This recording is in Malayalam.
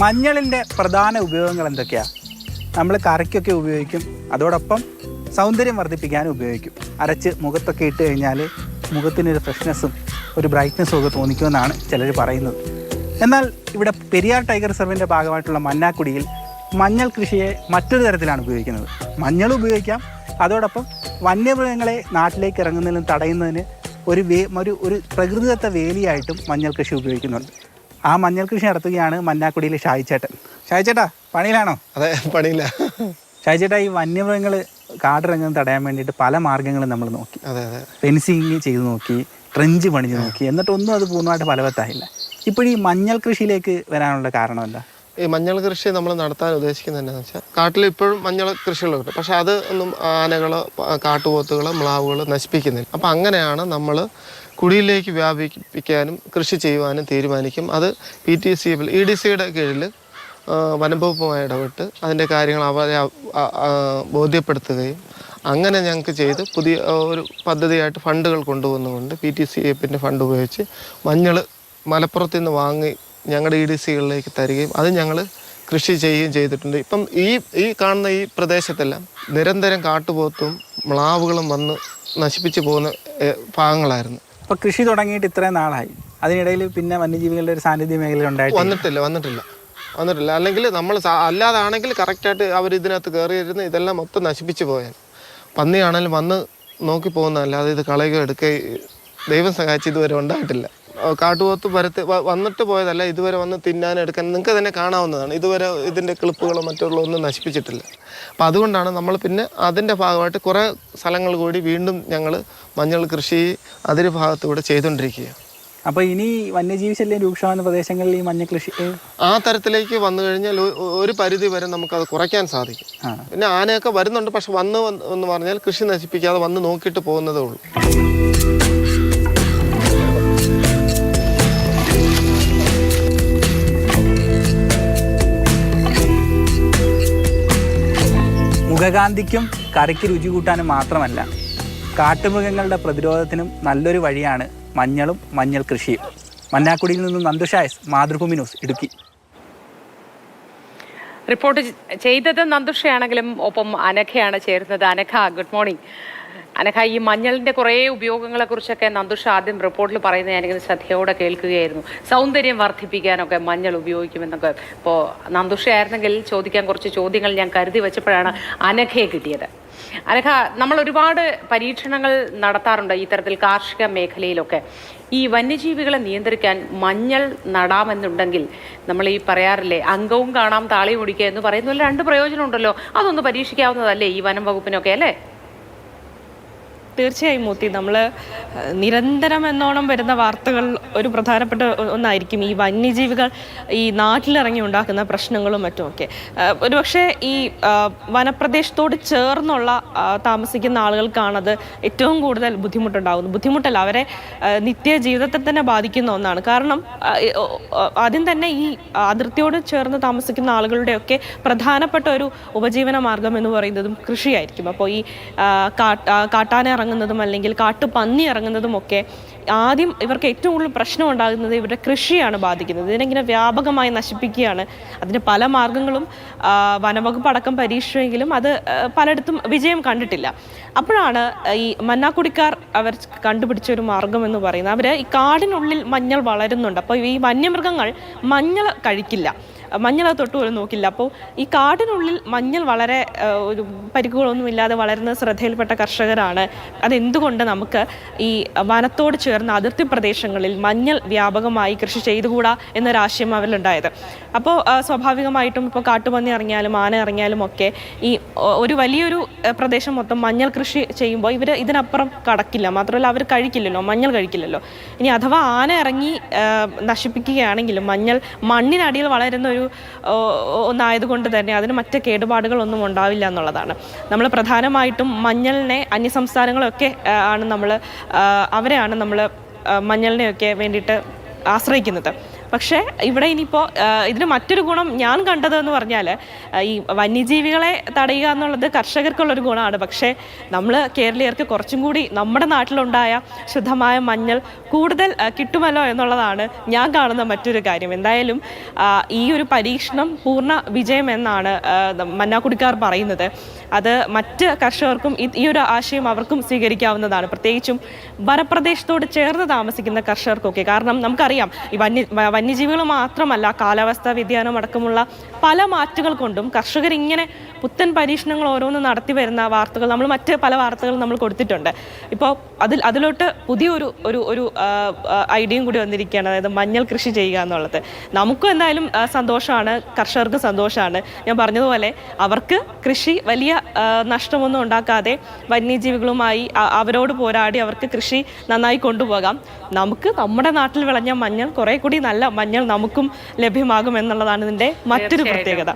മഞ്ഞളിന്റെ പ്രധാന ഉപയോഗങ്ങൾ എന്തൊക്കെയാണ് നമ്മൾ കറിക്കൊക്കെ ഉപയോഗിക്കും. അതോടൊപ്പം സൗന്ദര്യം വർദ്ധിപ്പിക്കാനും ഉപയോഗിക്കും. അരച്ച് മുഖത്തൊക്കെ ഇട്ട് കഴിഞ്ഞാൽ മുഖത്തിനൊരു ഫ്രഷ്നെസ്സും ഒരു ബ്രൈറ്റ്നെസ്സും ഒക്കെ തോന്നിക്കുമെന്നാണ് ചിലർ പറയുന്നത്. എന്നാൽ ഇവിടെ പെരിയാർ ടൈഗർ റിസർവിന്റെ ഭാഗമായിട്ടുള്ള മന്നാക്കുടിയിൽ മഞ്ഞൾ കൃഷിയെ മറ്റൊരു തരത്തിലാണ് ഉപയോഗിക്കുന്നത്. മഞ്ഞൾ ഉപയോഗിക്കാം. അതോടൊപ്പം വന്യമൃഗങ്ങളെ നാട്ടിലേക്ക് ഇറങ്ങുന്നതിനും തടയുന്നതിന് ഒരു വേ ഒരു ഒരു പ്രകൃതിദത്ത വേലിയായിട്ടും മഞ്ഞൾ കൃഷി ഉപയോഗിക്കുന്നുണ്ട്. ആ മഞ്ഞൾ കൃഷി നടത്തുകയാണ് മന്നാക്കുടിയിലെ ഷായിച്ചേട്ടൻ. ഷായിച്ചേട്ടാ പണിയിലാണോ? അതെ പണിയില്ല. ഷായിച്ചേട്ടാ ഈ വന്യമൃഗങ്ങൾ കാടിറങ്ങുന്നത് തടയാൻ വേണ്ടിയിട്ട് പല മാർഗങ്ങളും നമ്മൾ നോക്കി. അതെ അതെ. ഫെൻസിങ് ചെയ്ത് നോക്കി ട്രെഞ്ച് പണിഞ്ഞ് നോക്കി എന്നിട്ടൊന്നും അത് പൂർണമായിട്ട് ഫലവത്തായില്ല. ഇപ്പോഴീ മഞ്ഞൾ കൃഷിയിലേക്ക് വരാനുള്ള കാരണം എന്താ? ഈ മഞ്ഞൾ കൃഷി നമ്മൾ നടത്താൻ ഉദ്ദേശിക്കുന്നത് എന്താണെന്ന് വെച്ചാൽ കാട്ടിൽ ഇപ്പോഴും മഞ്ഞൾ കൃഷികളുണ്ട്. പക്ഷെ അത് ഒന്നും ആനകൾ കാട്ടുപോത്തുകൾ മ്ലാവുകൾ നശിപ്പിക്കുന്നില്ല. അപ്പം അങ്ങനെയാണ് നമ്മൾ കുടിയിലേക്ക് വ്യാപിപ്പിക്കാനും കൃഷി ചെയ്യുവാനും തീരുമാനിക്കും. അത് P T C E D സിയുടെ കീഴിൽ വനംവകുപ്പുമായി ഇടപെട്ട് അതിന്റെ കാര്യങ്ങൾ അവരെ ബോധ്യപ്പെടുത്തുകയും അങ്ങനെ ഞങ്ങൾക്ക് ചെയ്ത് പുതിയ ഒരു പദ്ധതിയായിട്ട് ഫണ്ടുകൾ കൊണ്ടുവന്നുകൊണ്ട് പി ടി സി എഫിന്റെ ഫണ്ട് ഉപയോഗിച്ച് മഞ്ഞൾ മലപ്പുറത്ത് നിന്ന് വാങ്ങി ഞങ്ങളുടെ ഇ ഡി സികളിലേക്ക് തരികയും അത് ഞങ്ങൾ കൃഷി ചെയ്യുകയും ചെയ്തിട്ടുണ്ട്. ഇപ്പം ഈ ഈ കാണുന്ന ഈ പ്രദേശത്തെല്ലാം നിരന്തരം കാട്ടുപോത്തും മ്ലാവുകളും വന്ന് നശിപ്പിച്ചു പോകുന്ന ഭാഗങ്ങളായിരുന്നു. അപ്പോൾ കൃഷി തുടങ്ങിയിട്ട് ഇത്രയും നാളായി. അതിനിടയിൽ പിന്നെ വന്യജീവികളുടെ ഒരു സാന്നിധ്യ മേഖല ഉണ്ടായിട്ട് വന്നിട്ടില്ല വന്നിട്ടില്ല. വന്നിട്ടില്ല. അല്ലെങ്കിൽ നമ്മൾ അല്ലാതാണെങ്കിൽ കറക്റ്റായിട്ട് അവർ ഇതിനകത്ത് കയറിയിരുന്ന് ഇതെല്ലാം മൊത്തം നശിപ്പിച്ചു പോയാൽ. പന്നിയാണെങ്കിലും വന്ന് നോക്കി പോകുന്നതല്ലാതെ ഇത് കളയുകയോ എടുക്കുകയോ ദൈവം സഹായിച്ച് ഇതുവരെ ഉണ്ടായിട്ടില്ല. കാട്ടുപോത്ത് വരത്ത് വന്നിട്ട് പോയതല്ല ഇതുവരെ വന്ന് തിന്നാൻ എടുക്കാൻ. നിങ്ങൾക്ക് തന്നെ കാണാവുന്നതാണ്. ഇതുവരെ ഇതിന്റെ ക്ലിപ്പുകളോ മറ്റുള്ള ഒന്നും നശിപ്പിച്ചിട്ടില്ല. അപ്പം അതുകൊണ്ടാണ് നമ്മൾ പിന്നെ അതിന്റെ ഭാഗമായിട്ട് കുറേ സ്ഥലങ്ങൾ കൂടി വീണ്ടും ഞങ്ങൾ മഞ്ഞൾ കൃഷി അതിര് ഭാഗത്തൂടെ ചെയ്തുകൊണ്ടിരിക്കുകയാണ്. അപ്പോൾ ഇനി വന്യജീവി ശല്യം രൂക്ഷമാകുന്ന പ്രദേശങ്ങളിൽ ഈ മഞ്ഞ കൃഷി ആ തരത്തിലേക്ക് വന്നു കഴിഞ്ഞാൽ ഒരു പരിധി വരെ നമുക്കത് കുറയ്ക്കാൻ സാധിക്കും. പിന്നെ ആനയൊക്കെ വരുന്നുണ്ട് പക്ഷെ വന്ന് വന്ന് എന്ന് പറഞ്ഞാൽ കൃഷി നശിപ്പിക്കാതെ വന്ന് നോക്കിയിട്ട് പോകുന്നതേ ഉള്ളൂ. മുഖകാന്തിക്കും കറിക്ക് രുചി കൂട്ടാനും മാത്രമല്ല കാട്ടുമൃഗങ്ങളുടെ പ്രതിരോധത്തിനും നല്ലൊരു വഴിയാണ് മഞ്ഞളും മഞ്ഞൾ കൃഷിയും. മന്നാക്കുടിയിൽ നിന്നും നന്ദുഷായസ് മാതൃഭൂമി ന്യൂസ് ഇടുക്കി. റിപ്പോർട്ട് ചെയ്തത് നന്ദുഷയാണെങ്കിലും ഒപ്പം അനഖയാണ് ചേരുന്നത്. Anakha good morning. അനഘ ഈ മഞ്ഞളിന്റെ കുറേ ഉപയോഗങ്ങളെ കുറിച്ചൊക്കെ നന്ദുഷ ആദ്യം റിപ്പോർട്ടിൽ പറയുന്നത് ഞാനിങ്ങനെ ശ്രദ്ധയോടെ കേൾക്കുകയായിരുന്നു. സൗന്ദര്യം വർദ്ധിപ്പിക്കാനൊക്കെ മഞ്ഞൾ ഉപയോഗിക്കുമെന്നൊക്കെ. ഇപ്പോൾ നന്ദുഷയായിരുന്നെങ്കിൽ ചോദിക്കാൻ കുറച്ച് ചോദ്യങ്ങൾ ഞാൻ കരുതി വെച്ചപ്പോഴാണ് അനഘയെ കിട്ടിയത്. അനഘ നമ്മൾ ഒരുപാട് പരീക്ഷണങ്ങൾ നടത്താറുണ്ട് ഇത്തരത്തിൽ കാർഷിക മേഖലയിലൊക്കെ. ഈ വന്യജീവികളെ നിയന്ത്രിക്കാൻ മഞ്ഞൾ നടാമെന്നുണ്ടെങ്കിൽ നമ്മൾ ഈ പറയാറില്ലേ അംഗവും കാണാം താളി ഓടിക്കുക എന്ന് പറയുന്നതിൽ രണ്ട് പ്രയോജനമുണ്ടല്ലോ. അതൊന്ന് പരീക്ഷിക്കാവുന്നതല്ലേ ഈ വനം വകുപ്പിനൊക്കെ അല്ലേ? തീർച്ചയായും മൂത്തി നമ്മൾ നിരന്തരം എന്നോണം വരുന്ന വാർത്തകൾ ഒരു പ്രധാനപ്പെട്ട ഒന്നായിരിക്കും. ഈ വന്യജീവികൾ ഈ നാട്ടിലിറങ്ങി ഉണ്ടാക്കുന്ന പ്രശ്നങ്ങളും മറ്റുമൊക്കെ. ഒരുപക്ഷെ ഈ വനപ്രദേശത്തോട് ചേർന്നുള്ള താമസിക്കുന്ന ആളുകൾക്കാണത് ഏറ്റവും കൂടുതൽ ബുദ്ധിമുട്ടുണ്ടാകുന്നത് ബുദ്ധിമുട്ടല്ല അവരെ നിത്യ ജീവിതത്തെ തന്നെ ബാധിക്കുന്ന ഒന്നാണ്. കാരണം ആദ്യം തന്നെ ഈ അതിർത്തിയോട് ചേർന്ന് താമസിക്കുന്ന ആളുകളുടെയൊക്കെ പ്രധാനപ്പെട്ട ഒരു ഉപജീവന മാർഗം എന്ന് പറയുന്നതും കൃഷിയായിരിക്കും. അപ്പോൾ ഈ കാട്ടാന കാട്ടാന ഇറങ്ങുന്നതും അല്ലെങ്കിൽ കാട്ടുപന്നി ഇറങ്ങുന്നതും ഒക്കെ ആദ്യം ഇവർക്ക് ഏറ്റവും കൂടുതൽ പ്രശ്നം ഉണ്ടാകുന്നത് ഇവരുടെ കൃഷിയാണ് ബാധിക്കുന്നത്. ഇതിനെങ്ങനെ വ്യാപകമായി നശിപ്പിക്കുകയാണ്. അതിന് പല മാർഗങ്ങളും വനവകുപ്പ് അടക്കം പരീക്ഷിച്ചെങ്കിലും അത് പലയിടത്തും വിജയം കണ്ടിട്ടില്ല. അപ്പോഴാണ് ഈ മന്നാക്കുടിക്കാർ അവർ കണ്ടുപിടിച്ച ഒരു മാർഗം എന്ന് പറയുന്നത്. അവർ ഈ കാടിനുള്ളിൽ മഞ്ഞൾ വളരുന്നുണ്ട്. അപ്പോൾ ഈ വന്യമൃഗങ്ങൾ മഞ്ഞൾ കഴിക്കില്ല. മഞ്ഞൾ അത് തൊട്ട് പോലും നോക്കില്ല. അപ്പോൾ ഈ കാടിനുള്ളിൽ മഞ്ഞൾ വളരെ ഒരു പരിക്കുകളൊന്നും ഇല്ലാതെ വളരുന്ന ശ്രദ്ധയിൽപ്പെട്ട കർഷകരാണ്. അതെന്തുകൊണ്ട് നമുക്ക് ഈ വനത്തോട് ചേർന്ന അതിർത്തി പ്രദേശങ്ങളിൽ മഞ്ഞൾ വ്യാപകമായി കൃഷി ചെയ്തുകൂടാ എന്നൊരാശയം അവരിലുണ്ടായത്? അപ്പോൾ സ്വാഭാവികമായിട്ടും ഇപ്പോൾ കാട്ടുപന്നി ഇറങ്ങിയാലും ആന ഇറങ്ങിയാലും ഒക്കെ ഈ ഒരു വലിയൊരു പ്രദേശം മൊത്തം മഞ്ഞൾ കൃഷി ചെയ്യുമ്പോൾ ഇവർ ഇതിനപ്പുറം കടക്കില്ല. മാത്രമല്ല അവർ കഴിക്കില്ലല്ലോ മഞ്ഞൾ കഴിക്കില്ലല്ലോ. ഇനി അഥവാ ആന ഇറങ്ങി നശിപ്പിക്കുകയാണെങ്കിലും മഞ്ഞൾ മണ്ണിനടിയിൽ വളരുന്ന ഒരു ഓ, ഒന്നായതുകൊണ്ട് തന്നെ അതിന് മറ്റ് കേടുപാടുകളൊന്നും ഉണ്ടാവില്ല എന്നുള്ളതാണ്. നമ്മൾ പ്രധാനമായിട്ടും മഞ്ഞളിനെ അന്യസംസ്ഥാനങ്ങളൊക്കെ ആണ് നമ്മൾ അവരെയാണ് നമ്മൾ മഞ്ഞളിനെയൊക്കെ വേണ്ടിയിട്ട് ആശ്രയിക്കുന്നത്. പക്ഷേ ഇവിടെ ഇനിയിപ്പോൾ ഇതിന് മറ്റൊരു ഗുണം ഞാൻ കണ്ടതെന്ന് പറഞ്ഞാൽ ഈ വന്യജീവികളെ തടയുക എന്നുള്ളത് കർഷകർക്കുള്ളൊരു ഗുണമാണ്. പക്ഷേ നമ്മൾ കേരളീയർക്ക് കുറച്ചും കൂടി നമ്മുടെ നാട്ടിലുണ്ടായ ശുദ്ധമായ മഞ്ഞൾ കൂടുതൽ കിട്ടുമല്ലോ എന്നുള്ളതാണ് ഞാൻ കാണുന്ന മറ്റൊരു കാര്യം. എന്തായാലും ഈ ഒരു പരീക്ഷണം പൂർണ വിജയമെന്നാണ് മന്നാക്കുടിക്കാർ പറയുന്നത്. അത് മറ്റ് കർഷകർക്കും ഈ ഒരു ആശയം അവർക്കും സ്വീകരിക്കാവുന്നതാണ്. പ്രത്യേകിച്ചും വനപ്രദേശത്തോട് ചേർന്ന് താമസിക്കുന്ന കർഷകർക്കൊക്കെ. കാരണം നമുക്കറിയാം ഈ വന്യ വന്യജീവികൾ മാത്രമല്ല കാലാവസ്ഥാ വ്യതിയാനം അടക്കമുള്ള പല മാറ്റുകൾ കൊണ്ടും കർഷകർ ഇങ്ങനെ പുത്തൻ പരീക്ഷണങ്ങൾ ഓരോന്നും നടത്തി വരുന്ന വാർത്തകൾ നമ്മൾ മറ്റ് പല വാർത്തകളും നമ്മൾ കൊടുത്തിട്ടുണ്ട്. ഇപ്പോൾ അതിൽ അതിലോട്ട് പുതിയൊരു ഒരു ഒരു ഐഡിയയും കൂടി വന്നിരിക്കുകയാണ്. അതായത് മഞ്ഞൾ കൃഷി ചെയ്യുക എന്നുള്ളത്. നമുക്കും എന്തായാലും സന്തോഷമാണ് കർഷകർക്ക് സന്തോഷമാണ്. ഞാൻ പറഞ്ഞതുപോലെ അവർക്ക് കൃഷി വലിയ നഷ്ടമൊന്നും ഉണ്ടാക്കാതെ വന്യജീവികളുമായി അവരോട് പോരാടി അവർക്ക് കൃഷി നന്നായി കൊണ്ടുപോകാം. നമുക്ക് നമ്മുടെ നാട്ടിൽ വിളഞ്ഞ മഞ്ഞൾ കുറേ കൂടി നല്ല മഞ്ഞൾ നമുക്കും ലഭ്യമാകും എന്നുള്ളതാണ് ഇതിന്റെ മറ്റൊരു പ്രത്യേകത.